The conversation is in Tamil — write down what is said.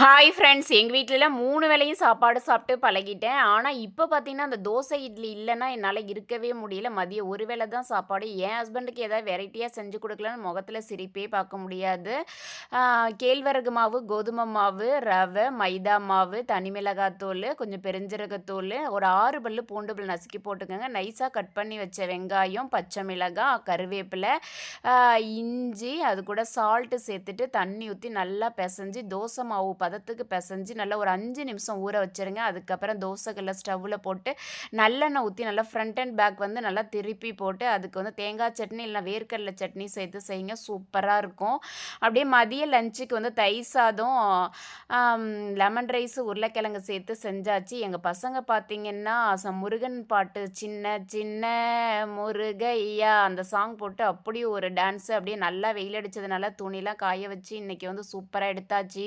ஹாய் ஃப்ரெண்ட்ஸ் எங்கள் வீட்டிலலாம் மூணு வேளையும் சாப்பாடு சாப்பிட்டு பழகிட்டேன். ஆனால் இப்போ பார்த்தீங்கன்னா அந்த தோசை இட்லி இல்லைன்னா என்னால் இருக்கவே முடியல. மதியம் ஒரு வேளை தான் சாப்பாடு. என் ஹஸ்பண்டுக்கு ஏதாவது வெரைட்டியாக செஞ்சு கொடுக்கலன்னு முகத்தில் சிரிப்பே பார்க்க முடியாது. கேழ்வரகு மாவு கோதுமை மாவு ரவை மைதா மாவு தனி மிளகாத்தூள் கொஞ்சம் பெருஞ்சீரகத்தூள் ஒரு ஆறு பல்லு பூண்டு பல் நசுக்கி போட்டுக்கோங்க. நைஸாக கட் பண்ணி வச்ச வெங்காயம் பச்சை மிளகாய் கருவேப்பிலை இஞ்சி அது கூட சால்ட்டு சேர்த்துட்டு தண்ணி ஊற்றி நல்லா பிசைஞ்சு தோசை மாவு பதத்துக்கு பிசைஞ்சு நல்லா ஒரு அஞ்சு நிமிஷம் ஊற வச்சிருங்க. அதுக்கப்புறம் தோசைக்கல்ல ஸ்டவ்வில் போட்டு நல்லெண்ணெய் ஊற்றி நல்லா ஃப்ரண்ட் அண்ட் பேக் வந்து நல்லா திருப்பி போட்டு அதுக்கு வந்து தேங்காய் சட்னி இல்லைனா வேர்க்கடலை சட்னி சேர்த்து செய்யுங்க. சூப்பராக இருக்கும். அப்படியே மதிய லஞ்சுக்கு வந்து தயிர் சாதம் லெமன் ரைஸ் உருளைக்கிழங்கு சேர்த்து செஞ்சாச்சு. எங்கள் பசங்க பார்த்தீங்கன்னா ச முருகன் பாட்டு சின்ன சின்ன முருகையா அந்த சாங் போட்டு அப்படியே ஒரு டான்ஸு அப்படியே நல்லா வெயில் அடித்ததுனால துணிலாம் காய வச்சு இன்றைக்கி வந்து சூப்பராக எடுத்தாச்சு.